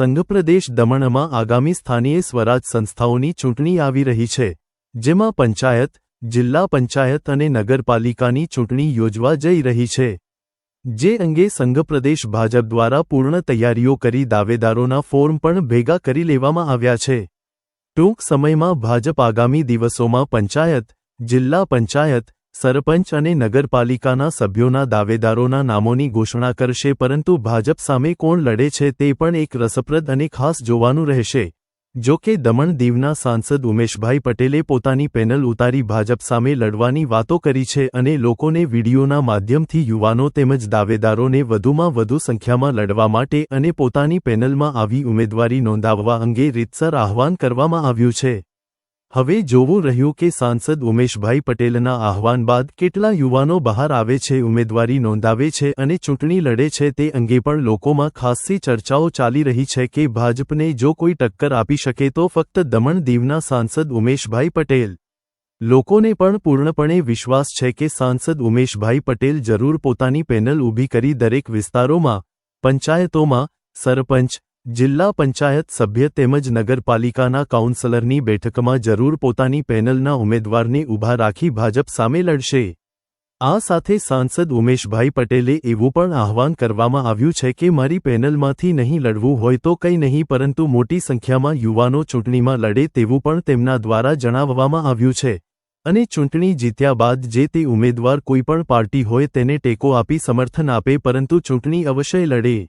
સંઘપ્રદેશ દમણમાં આગામી સ્થાનીય સ્વરાજ સંસ્થાઓની ચૂંટણી આવી રહી છે, જેમાં પંચાયત, જિલ્લા પંચાયત અને નગરપાલિકાની ચૂંટણી યોજવા જઈ રહી છે. જે અંગે સંઘપ્રદેશ ભાજપ દ્વારા પૂર્ણ તૈયારીઓ કરી દાવેદારોના ફોર્મ પણ ભેગા કરી લેવામાં આવ્યા છે. ટૂંક સમયમાં ભાજપ આગામી દિવસોમાં પંચાયત, જિલ્લા પંચાયત સરપંચ અને નગરપાલિકાના સભ્યોના દાવેદારોના નામોની ઘોષણા કરશે પરંતુ ભાજપ સામે કોણ લડે છે તે પણ એક રસપ્રદ અને ખાસ જોવાનું રહેશે. જો કે દમણ દીવના સાંસદ ઉમેશભાઈ પટેલે પોતાની પેનલ ઉતારી ભાજપ સામે લડવાની વાતો કરી છે અને લોકોને વિડીયોના માધ્યમથી યુવાનો તેમજ દાવેદારોને વધુમાં વધુ સંખ્યામાં લડવા માટે અને પોતાની પેનલમાં આવી ઉમેદવારી નોંધાવવા અંગે રીતસર આહવાન કરવામાં આવ્યું છે. હવે જોવું રહ્યું કે સાંસદ ઉમેશભાઈ પટેલના આહવાન બાદ કેટલા યુવાનો બહાર આવે છે, ઉમેદવારી નોંધાવે છે અને ચૂંટણી લડે છે તે અંગે પણ લોકોમાં ખાસ્સી ચર્ચાઓ ચાલી રહી છે કે ભાજપને જો કોઈ ટક્કર આપી શકે તો ફક્ત દમણ દીવના સાંસદ ઉમેશભાઈ પટેલ. લોકોને પણ પૂર્ણપણે વિશ્વાસ છે કે સાંસદ ઉમેશભાઈ પટેલ જરૂર પોતાની પેનલ ઊભી કરી દરેક વિસ્તારોમાં, પંચાયતોમાં, સરપંચ જિલ્લા પંચાયત સભ્ય તેમજ નગરપાલિકાના કાઉન્સલરની બેઠકમાં જરૂર પોતાની પેનલના ઉમેદવારને ઊભા રાખી ભાજપ સામે લડશે. આ સાથે સાંસદ ઉમેશભાઈ પટેલે એવું પણ આહવાન કરવામાં આવ્યું છે કે મારી પેનલમાંથી નહીં લડવું હોય તો કંઈ નહીં પરંતુ મોટી સંખ્યામાં યુવાનો ચૂંટણીમાં લડે તેવું પણ તેમના દ્વારા જણાવવામાં આવ્યું છે. અને ચૂંટણી જીત્યા બાદ જે તે ઉમેદવાર કોઈપણ પાર્ટી હોય તેને ટેકો આપી સમર્થન આપે પરંતુ ચૂંટણી અવશ્ય લડે.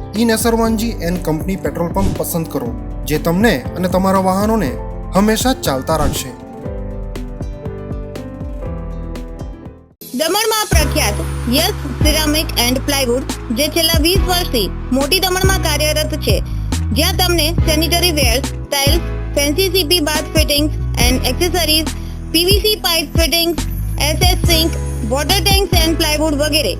E Nesarwanji and company petrol pump પસંદ કરો, જે તમને અને તમારા વાહનોને હંમેશા ચાલતા રાખશે. દમણમાં પ્રખ્યાત યસ સિરામિક એન્ડ પ્લાયવુડ, જે છેલ્લા વીસ વર્ષથી મોટી દમણમાં કાર્યરત છે, જ્યાં તમને sanitary ware, tiles, fancy CP bath fittings and accessories, PVC pipe fittings, SS sink, water tanks and plywood વગેરે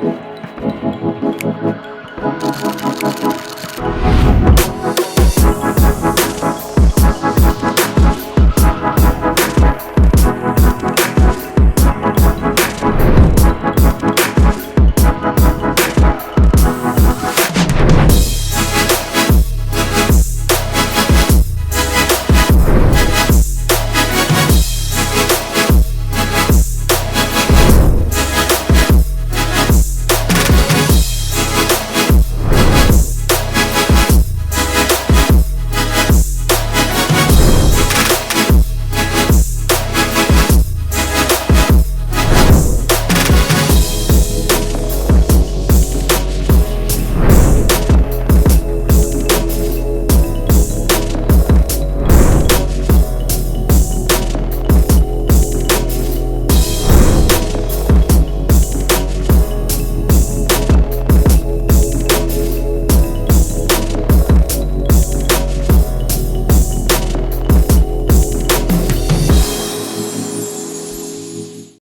Thank you.